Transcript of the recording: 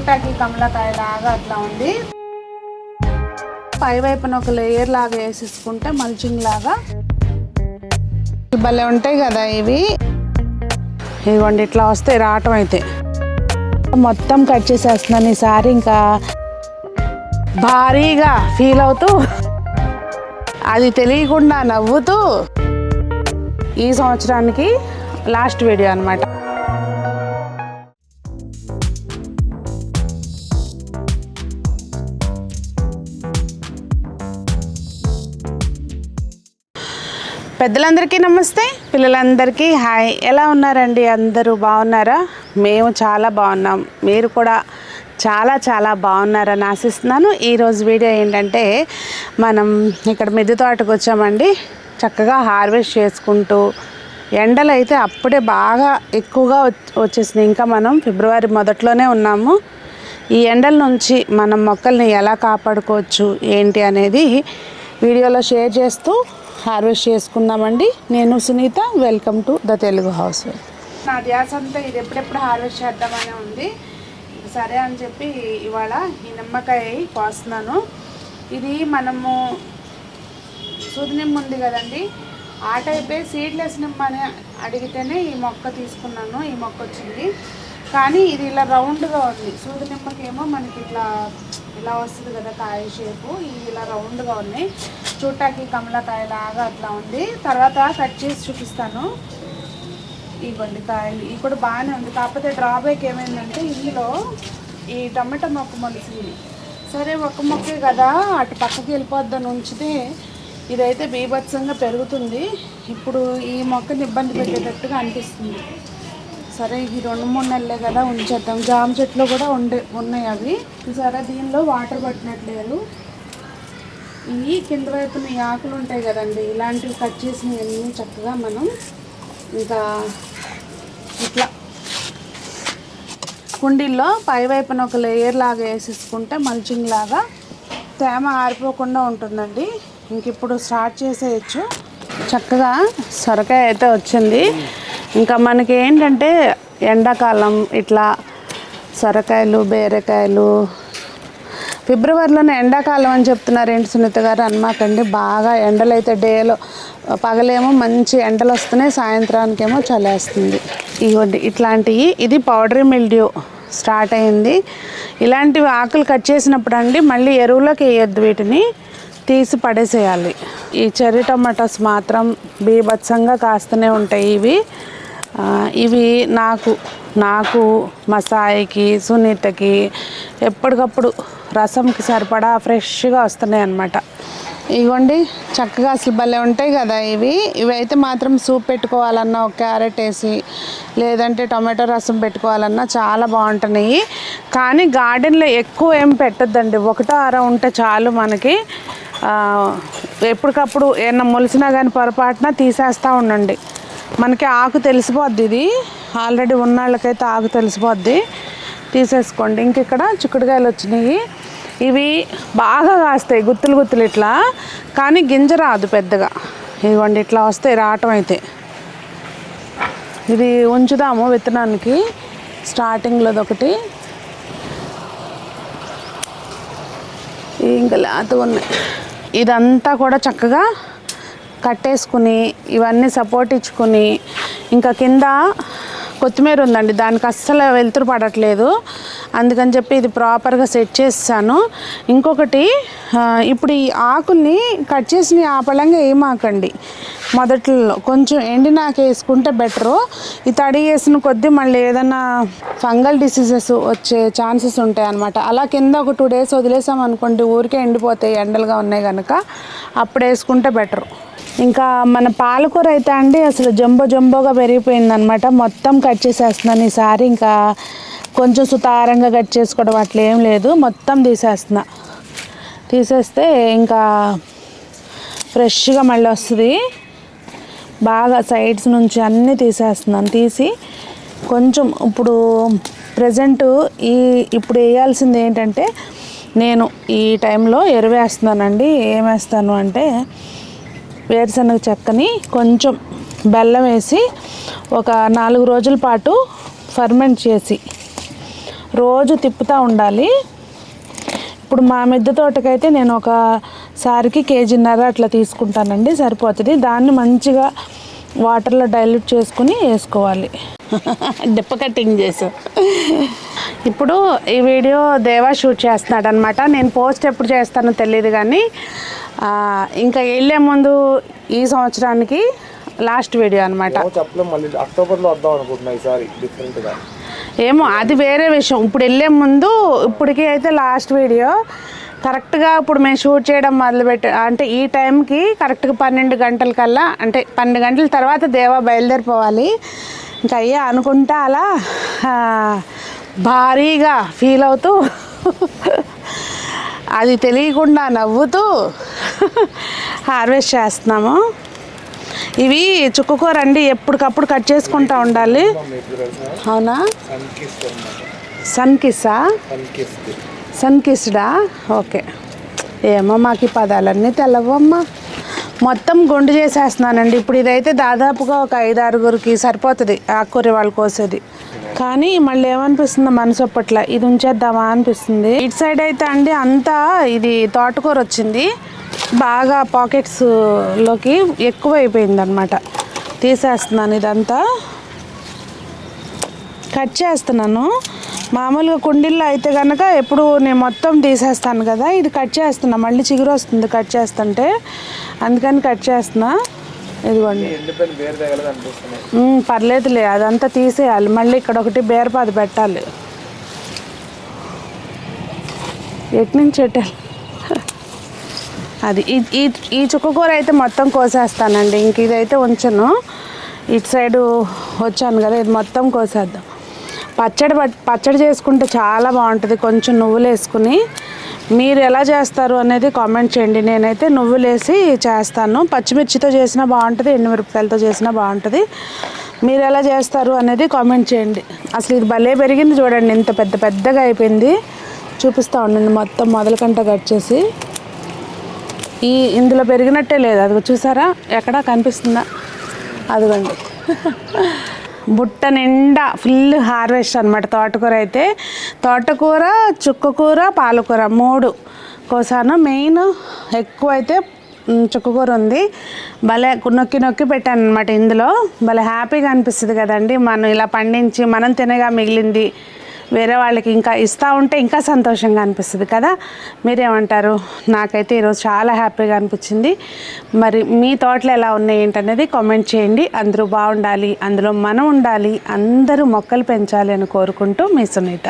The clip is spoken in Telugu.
చూడటానికి కమలకాయ లాగా అట్లా ఉంది. పై వైపున ఒక లేయర్ లాగా వేసేసుకుంటే మల్చింగ్ లాగా. భలే ఉంటాయి కదా ఇవి. ఇదిగోండి ఇట్లా వస్తాయి రావటం అయితే. మొత్తం కట్ చేసేస్తున్నాను ఈసారి ఇంకా. భారీగా ఫీల్ అవుతూ. అది తెలియకుండా నవ్వుతూ. ఈ సంవత్సరానికి లాస్ట్ వీడియో అన్నమాట. పెద్దలందరికీ నమస్తే. పిల్లలందరికీ హాయ్. ఎలా ఉన్నారండి? అందరూ బాగున్నారా? మేము చాలా బాగున్నాం. మీరు కూడా చాలా చాలా బాగున్నారని ఆశిస్తున్నాను. ఈరోజు వీడియో ఏంటంటే మనం ఇక్కడ మిద్దె తోటకు వచ్చామండి. చక్కగా హార్వెస్ట్ చేసుకుంటూ ఎండలు అయితే అప్పుడే బాగా ఎక్కువగా వచ్చేసింది ఇంకా మనం ఫిబ్రవరి మొదట్లోనే ఉన్నాము. ఈ ఎండల నుంచి మనం మొక్కల్ని ఎలా కాపాడుకోవచ్చు ఏంటి అనేది వీడియోలో షేర్ చేస్తూ హార్వెస్ట్ చేసుకుందామండి. నేను Sunita welcome to the Telugu house. నా ధ్యాస అంతా ఇది ఎప్పుడెప్పుడు హార్వెస్ట్ చేద్దామనే ఉంది. సరే అని చెప్పి ఇవాళ ఈ నిమ్మకాయ కోస్తున్నాను. ఇది మనము సూది నిమ్మ ఉంది కదండి. ఆ టైపే సీడ్లెస్ నిమ్మ అని అడిగితేనే ఈ మొక్క తీసుకున్నాను. ఈ మొక్క వచ్చింది. కానీ ఇది ఇలా రౌండ్గా ఉంది. సూది నిమ్మకేమో మనకి ఇట్లా ఇలా వస్తుంది కదా కాయ షేపు. ఇది ఇలా రౌండ్గా ఉన్నాయి చూడటానికి కమలకాయ లాగా అట్లా ఉంది. తర్వాత కట్ చేసి చూపిస్తాను. ఇవ్వండి కాయలు ఇవి కూడా బాగానే ఉంది. కాకపోతే డ్రాబ్యాక్ ఏమైందంటే ఇందులో ఈ టమాటా మొక్క మొలిసింది సరే ఒక మొక్కే కదా అటు పక్కకి వెళ్ళిపోద్దని ఉంచితే ఇదైతే బీభత్సంగా పెరుగుతుంది. ఇప్పుడు ఈ మొక్కని ఇబ్బంది పెట్టేటట్టుగా అనిపిస్తుంది. సరే ఇది రెండు మూడు నెలలే కదా ఉంచేద్దాం. జామ చెట్లు కూడా ఉండే ఉన్నాయి అవి. సరే దీనిలో వాటర్ పట్టినట్లేదు. ఇవి కింద వైపున ఈ ఆకులు ఉంటాయి కదండి ఇలాంటివి కట్ చేసినవన్నీ చక్కగా మనం ఇంకా ఇట్లా కుండీల్లో పై వైపున ఒక లేయర్ లాగా వేసేసుకుంటే మల్చింగ్ లాగా తేమ ఆరిపోకుండా ఉంటుందండి. ఇంక ఇప్పుడు స్టార్ట్ చేసేయచ్చు. చక్కగా సొరకాయ అయితే వచ్చింది. ఇంకా మనకి ఏంటంటే ఎండాకాలం ఇట్లా సొరకాయలు బీరకాయలు ఫిబ్రవరిలోనే ఎండాకాలం అని చెప్తున్నారు ఏంటి సునీత గారు? అనమాకండి బాగా ఎండలు అయితే డేలో పగలేమో మంచి ఎండలు వస్తున్నాయి సాయంత్రానికేమో చలేస్తుంది. ఇవ్వండి ఇట్లాంటివి ఇది పౌడరీ మిల్డ్యూ స్టార్ట్ అయింది. ఇలాంటివి ఆకులు కట్ చేసినప్పుడు అండి మళ్ళీ ఎరువులోకి వేయొద్దు వీటిని తీసి పడేసేయాలి. ఈ చెర్రీ టమాటాస్ మాత్రం బీభత్సంగా కాస్తూనే ఉంటాయి ఇవి. ఇవి నాకు నాకు మా సాయికి సునీతకి ఎప్పటికప్పుడు రసంకి సరిపడా ఫ్రెష్గా వస్తున్నాయి అన్నమాట ఇగోండి చక్కగా అసలు భలే ఉంటాయి కదా ఇవి. ఇవి అయితే మాత్రం సూప్ పెట్టుకోవాలన్నా ఒక క్యారెట్ వేసి లేదంటే టమాటో రసం పెట్టుకోవాలన్నా చాలా బాగుంటున్నాయి. కానీ గార్డెన్లో ఎక్కువ ఏం పెట్టద్దండి. ఒకటో అర ఉంటే చాలు మనకి. ఎప్పటికప్పుడు ఏమన్నా మొలిసినా కానీ పొరపాటున తీసేస్తూ ఉండండి. మనకి ఆకు తెలిసిపోద్ది ఇది. ఆల్రెడీ ఉన్న వాళ్ళకైతే ఆకు తెలిసిపోద్ది. తీసేసుకోండి. ఇంక ఇక్కడ చిక్కుడుకాయలు వచ్చినాయి. ఇవి బాగా కాస్తాయి గుత్తులు గుత్తులు ఇట్లా. కానీ గింజ రాదు పెద్దగా. ఇవ్వండి ఇట్లా వస్తాయి రావటం అయితే. ఇది ఉంచుదాము విత్తనానికి. స్టార్టింగ్లో ఒకటి ఇంకా లేత ఉన్నాయి. ఇదంతా కూడా చక్కగా కట్టేసుకుని ఇవన్నీ సపోర్ట్ ఇచ్చుకుని ఇంకా కింద కొత్తిమీర ఉందండి. దానికి అస్సలు వెలుతురు పడట్లేదు. అందుకని చెప్పి ఇది ప్రాపర్గా సెట్ చేస్తాను ఇంకొకటి ఇప్పుడు ఈ ఆకుల్ని కట్ చేసిన ఆపలంగా ఏమాకండి. మొదట్లో కొంచెం ఎండినాక వేసుకుంటే బెటరు. ఈ తడి వేసిన కొద్దీ మళ్ళీ ఏదైనా ఫంగల్ డిసీజెస్ వచ్చే ఛాన్సెస్ ఉంటాయి అనమాట అలా కింద ఒక టూ డేస్ వదిలేసాం అనుకోండి ఊరికే ఎండిపోతాయి ఎండలుగా ఉన్నాయి కనుక అప్పుడు వేసుకుంటే బెటరు. ఇంకా మన పాలకూర అయితే అండి అసలు జంబో జంబోగా పెరిగిపోయింది అనమాట మొత్తం కట్ చేసేస్తున్నాను ఈసారి ఇంకా కొంచెం సుతారంగా కట్ చేసుకోవడం అట్లా ఏం లేదు. మొత్తం తీసేస్తున్నా. తీసేస్తే ఇంకా ఫ్రెష్గా మళ్ళీ వస్తుంది. బాగా సైడ్స్ నుంచి అన్నీ తీసేస్తున్నాను. తీసి కొంచెం ఇప్పుడు ప్రజెంట్ ఈ ఇప్పుడు వేయాల్సింది ఏంటంటే నేను ఈ టైంలో ఎరువేస్తున్నానండి. ఏమేస్తాను అంటే వేరుశనగ చెక్కని కొంచెం బెల్లం వేసి ఒక నాలుగు రోజుల పాటు ఫర్మెంట్ చేసి రోజు తిప్పుతూ ఉండాలి. ఇప్పుడు మా మిద్దె తోటకైతే నేను ఒక సారికి కేజీన్నర అట్లా తీసుకుంటానండి సరిపోతుంది. దాన్ని మంచిగా వాటర్లో డైల్యూట్ చేసుకుని వేసుకోవాలి. డిప్ప కటింగ్ చేసు. ఇప్పుడు ఈ వీడియో దేవా షూట్ చేస్తున్నాడు అనమాట నేను పోస్ట్ ఎప్పుడు చేస్తానో తెలియదు కానీ ఇంకా వెళ్ళే ముందు ఈ సంవత్సరానికి లాస్ట్ వీడియో అనమాట. అక్టోబర్లో వద్దాం అనుకుంటున్నా ఈసారి డిఫరెంట్గా. ఏమో అది వేరే విషయం. ఇప్పుడు వెళ్ళే ముందు ఇప్పటికి అయితే లాస్ట్ వీడియో. కరెక్ట్గా ఇప్పుడు మేము షూట్ చేయడం మొదలుపెట్టి అంటే ఈ టైంకి కరెక్ట్గా పన్నెండు గంటల కల్లా అంటే పన్నెండు గంటల తర్వాత దేవా బయలుదేరిపోవాలి. ఇంకా అయ్యా అనుకుంటా అలా భారీగా ఫీల్ అవుతూ అది తెలియకుండా నవ్వుతూ హార్వెస్ట్ చేస్తున్నాము. ఇవి చుక్కకూర ఎప్పటికప్పుడు కట్ చేసుకుంటూ ఉండాలి. అవునా? సన్ సన్కిస్డా కిస్సా సన్ కిస్డా ఓకే ఏమో మాకు ఈ పదాలన్నీ తెలవమ్మా. మొత్తం గుండు చేసేస్తున్నానండి. ఇప్పుడు ఇదైతే దాదాపుగా ఒక ఐదు ఆరుగురికి సరిపోతుంది ఆకుకూర వాళ్ళు కోసేది. కానీ మళ్ళీ ఏమనిపిస్తుంది మనసు అప్పట్ల ఇది ఉంచేద్దామా అనిపిస్తుంది. ఇటు సైడ్ అయితే అండి అంతా ఇది తోటకూర వచ్చింది. బాగా పాకెట్స్లోకి ఎక్కువ అయిపోయింది అనమాట తీసేస్తున్నాను ఇదంతా. కట్ చేస్తున్నాను. మామూలుగా కుండీల్లో అయితే కనుక ఎప్పుడు నేను మొత్తం తీసేస్తాను కదా ఇది కట్ చేస్తున్నా. మళ్ళీ చిగురు వస్తుంది కట్ చేస్తుంటే. అందుకని కట్ చేస్తున్నా. ఇదిగోండి. పర్లేదులే అదంతా తీసేయాలి. మళ్ళీ ఇక్కడ ఒకటి బేరపాది పెట్టాలి. ఎటు నుంచి ఎట్టాలి అది ఈ- ఈ చుక్కకూర అయితే మొత్తం కోసేస్తానండి. ఇంక ఇదైతే ఉంచను. ఇటు సైడు వచ్చాను కదా ఇది మొత్తం కోసేద్దాం. పచ్చడి పచ్చడి చేసుకుంటే చాలా బాగుంటుంది. కొంచెం నువ్వులు వేసుకుని మీరు ఎలా చేస్తారు అనేది కామెంట్ చేయండి. నేనైతే నువ్వులు వేసి చేస్తాను. పచ్చిమిర్చితో చేసినా బాగుంటుంది ఎండుమిరపకాయలతో చేసినా బాగుంటుంది. మీరు ఎలా చేస్తారు అనేది కామెంట్ చేయండి. అసలు ఇది భలే పెరిగింది చూడండి. ఇంత పెద్ద పెద్దగా అయిపోయింది. చూపిస్తూ ఉండండి మొత్తం మొదలకంట కట్ చేసి. ఈ ఇందులో పెరిగినట్టే లేదు. అది చూసారా? ఎక్కడ కనిపిస్తుందా? అదిగోండి. బుట్ట నిండా ఫుల్ హార్వెస్ట్ అనమాట తోటకూర అయితే తోటకూర చుక్కకూర పాలకూర మూడు కోసాను. మెయిన్ ఎక్కువ అయితే చుక్కకూర ఉంది. భలే నొక్కి నొక్కి పెట్టాను అనమాట ఇందులో. భలే హ్యాపీగా అనిపిస్తుంది కదండి. మనం ఇలా పండించి మనం తినగా మిగిలింది వేరే వాళ్ళకి ఇంకా ఇస్తూ ఉంటే ఇంకా సంతోషంగా అనిపిస్తుంది కదా? మీరేమంటారు? నాకైతే ఈరోజు చాలా హ్యాపీగా అనిపించింది. మరి మీ తోటలు ఎలా ఉన్నాయి ఏంటనేది కామెంట్ చేయండి. అందరూ బాగుండాలి అందులో మనం ఉండాలి అందరూ మొక్కలు పెంచాలి అని కోరుకుంటూ మీ సునీత.